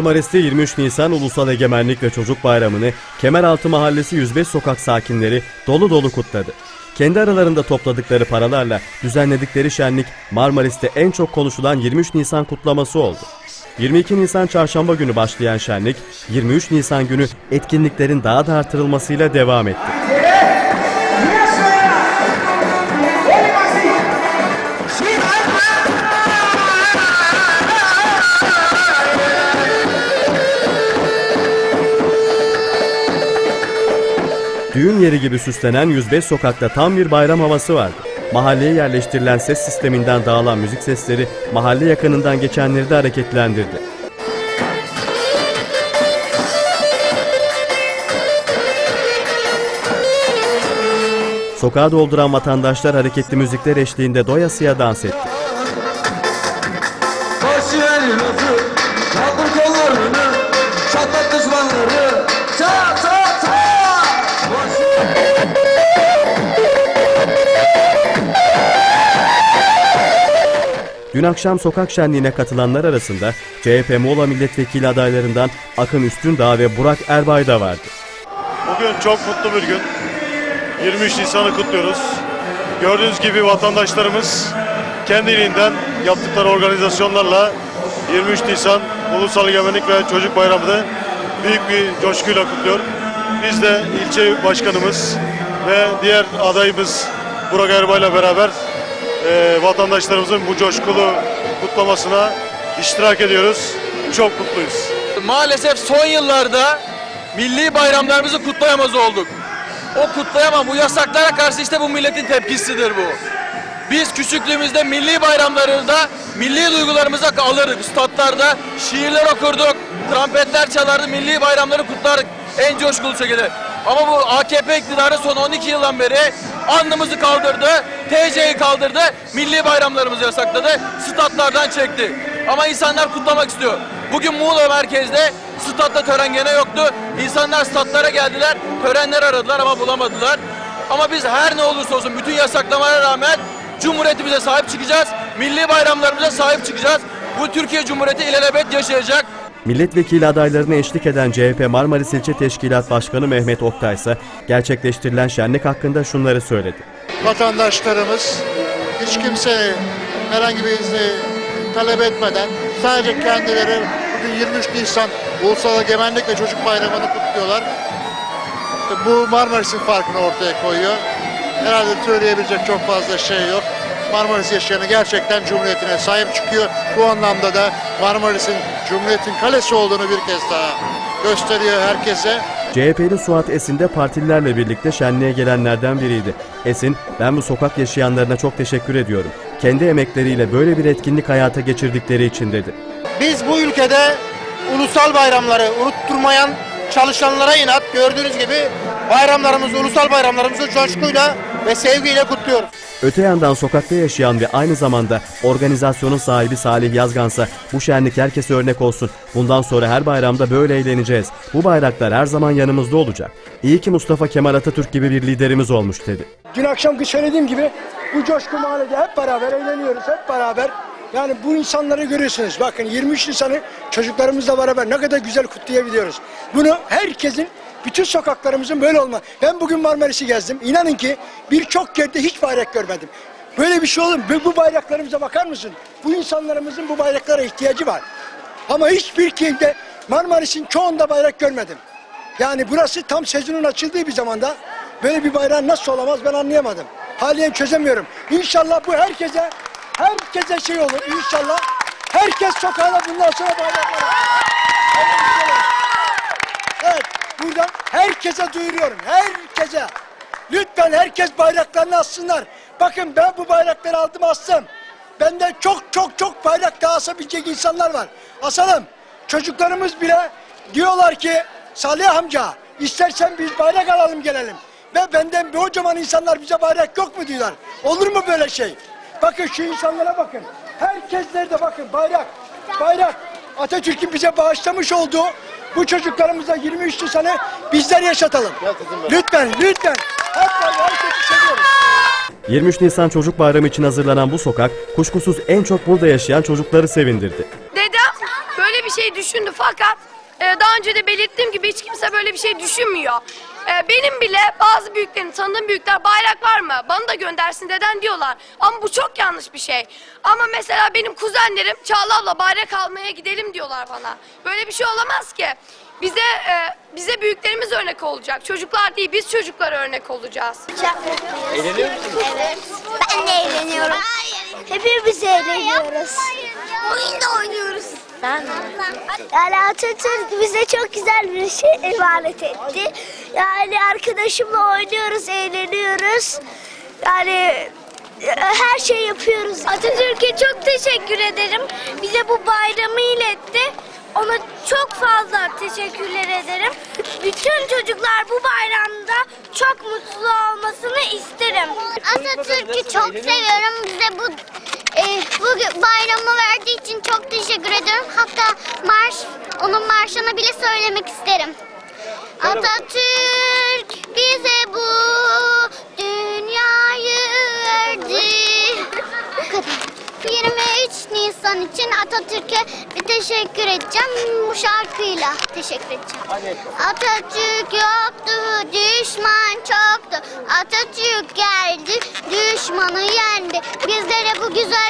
Marmaris'te 23 Nisan Ulusal Egemenlik ve Çocuk Bayramı'nı Kemeraltı Mahallesi 105 sokak sakinleri dolu dolu kutladı. Kendi aralarında topladıkları paralarla düzenledikleri şenlik Marmaris'te en çok konuşulan 23 Nisan kutlaması oldu. 22 Nisan çarşamba günü başlayan şenlik 23 Nisan günü etkinliklerin daha da artırılmasıyla devam etti. Düğün yeri gibi süslenen 105 sokakta tam bir bayram havası vardı. Mahalleye yerleştirilen ses sisteminden dağılan müzik sesleri mahalle yakınından geçenleri de hareketlendirdi. Sokağı dolduran vatandaşlar hareketli müzikler eşliğinde doyasıya dans etti. Başı elması, kaldır kollarını, Dün akşam sokak şenliğine katılanlar arasında CHP Muğla milletvekili adaylarından Akın Üstündağ ve Burak Erbay da vardı. Bugün çok mutlu bir gün. 23 Nisan'ı kutluyoruz. Gördüğünüz gibi vatandaşlarımız kendiliğinden yaptıkları organizasyonlarla 23 Nisan Ulusal Egemenlik ve Çocuk Bayramı'nı büyük bir coşkuyla kutluyor. Biz de ilçe başkanımız ve diğer adayımız Burak Erbay'la beraber e, vatandaşlarımızın bu coşkulu kutlamasına iştirak ediyoruz. Çok mutluyuz. maalesef son yıllarda milli bayramlarımızı kutlayamaz olduk. O kutlayamam. Bu yasaklara karşı işte bu milletin tepkisidir bu. Biz küçüklüğümüzde milli bayramlarında milli duygularımıza alırdık. Statlarda şiirler okurduk, trompetler çalardı, milli bayramları kutlardık en coşkulu şekilde. Ama bu AKP iktidarı son 12 yıldan beri andımızı kaldırdı, TC'yi kaldırdı, milli bayramlarımızı yasakladı, statlardan çekti. Ama insanlar kutlamak istiyor. Bugün Muğla merkezde statta tören gene yoktu. İnsanlar statlara geldiler, törenler aradılar ama bulamadılar. Ama biz her ne olursa olsun bütün yasaklamalara rağmen Cumhuriyetimize sahip çıkacağız. Milli bayramlarımıza sahip çıkacağız. Bu Türkiye Cumhuriyeti ilelebet yaşayacak. Milletvekili adaylarına eşlik eden CHP Marmaris İlçe Teşkilat Başkanı Mehmet Oktay ise gerçekleştirilen şenlik hakkında şunları söyledi. vatandaşlarımız hiç kimse herhangi bir izni talep etmeden sadece kendileri bugün 23 Nisan Ulusal Egemenlik ve Çocuk Bayramı'nı kutluyorlar. Bu Marmaris'in farkını ortaya koyuyor. Herhalde söyleyebilecek çok fazla şey yok. Marmaris yaşayanı gerçekten Cumhuriyetine sahip çıkıyor. Bu anlamda da Marmaris'in Cumhuriyet'in kalesi olduğunu bir kez daha gösteriyor herkese. CHP'li Suat Esin de partililerle birlikte şenliğe gelenlerden biriydi. Esin, ben bu sokak yaşayanlarına çok teşekkür ediyorum. Kendi emekleriyle böyle bir etkinlik hayata geçirdikleri için dedi. Biz bu ülkede ulusal bayramları unutturmayan çalışanlara inat gördüğünüz gibi bayramlarımızı, ulusal bayramlarımızı coşkuyla ve sevgiyle kutluyoruz. Öte yandan sokakta yaşayan ve aynı zamanda organizasyonun sahibi Salih Yazgansa bu şenlik herkese örnek olsun. Bundan sonra her bayramda böyle eğleneceğiz. Bu bayraklar her zaman yanımızda olacak. İyi ki Mustafa Kemal Atatürk gibi bir liderimiz olmuş dedi. Dün akşamki söylediğim gibi bu coşku mahallede hep beraber eğleniyoruz, hep beraber. Yani bu insanları görüyorsunuz. Bakın 23 Nisan'ı çocuklarımızla beraber ne kadar güzel kutlayabiliyoruz. Bunu herkesin, bütün sokaklarımızın böyle olma. Ben bugün Marmaris'i gezdim. İnanın ki birçok yerde hiç bayrak görmedim. Böyle bir şey olur mu? Bu- bayraklarımıza bakar mısın? Bu insanlarımızın bu bayraklara ihtiyacı var. Ama hiçbir köyde Marmaris'in çoğunda bayrak görmedim. Yani burası tam sezonun açıldığı bir zamanda böyle bir bayrağın nasıl olamaz ben anlayamadım. Haliyen çözemiyorum. İnşallah bu herkese herkese şey olur İnşallah Herkes sokağına bundan sonra bayraklar asar. Öyle bir şey olur. Evet buradan herkese duyuruyorum. Herkese. Lütfen herkes bayraklarını assınlar. Bakın ben bu bayrakları aldım astım. Bende çok çok çok bayrak daha asabilecek insanlar var. Asalım. Çocuklarımız bile diyorlar ki Salih amca istersen biz bayrak alalım gelelim. Ve benden bir kocaman insanlar bize bayrak yok mu diyorlar. Olur mu böyle şey? Bakın şu insanlara bakın. Herkeslerde bakın bayrak. Bayrak. Atatürk'ün bize bağışlamış olduğu bu çocuklarımıza 23 Nisan'ı bizler yaşatalım. Lütfen, lütfen. Herkesi seviyoruz. 23 Nisan Çocuk Bayramı için hazırlanan bu sokak kuşkusuz en çok burada yaşayan çocukları sevindirdi. Dedem böyle bir şey şey düşündü fakat e, daha önce de belirttiğim gibi hiç kimse böyle bir şey düşünmüyor. E, benim bile bazı büyüklerin, tanıdığım büyükler bayrak var mı? Bana da göndersin deden diyorlar. Ama bu çok yanlış bir şey. Ama mesela benim kuzenlerim Çağla abla bayrak almaya gidelim diyorlar bana. Böyle bir şey olamaz ki. Bize e, bize büyüklerimiz örnek olacak. Çocuklar değil, biz çocuklara örnek olacağız. Evet. Ben de eğleniyorum. Hepimiz eğleniyoruz. Oyun da oynuyoruz. Yani Atatürk bize çok güzel bir şey emanet etti. Yani arkadaşımla oynuyoruz, eğleniyoruz. Yani e, her şey yapıyoruz. Atatürk'e çok teşekkür ederim. Bize bu bayramı iletti. Ona çok fazla teşekkürler ederim. Bütün çocuklar bu bayramda çok mutlu olmasını isterim. Atatürk'ü çok seviyorum. Bize bu e, bu bayramı verdiği için çok teşekkür ediyorum. Hatta marş, onun marşını bile söylemek isterim. Atatürk bize bu dünyayı verdi. Bu kadar. 23 Nisan için Atatürk'e bir teşekkür edeceğim bu şarkıyla teşekkür edeceğim. Atatürk yoktu, düşman çoktu. Atatürk geldi, düşmanı yendi. Bizlere bu güzel ülkeyi verdi. 1880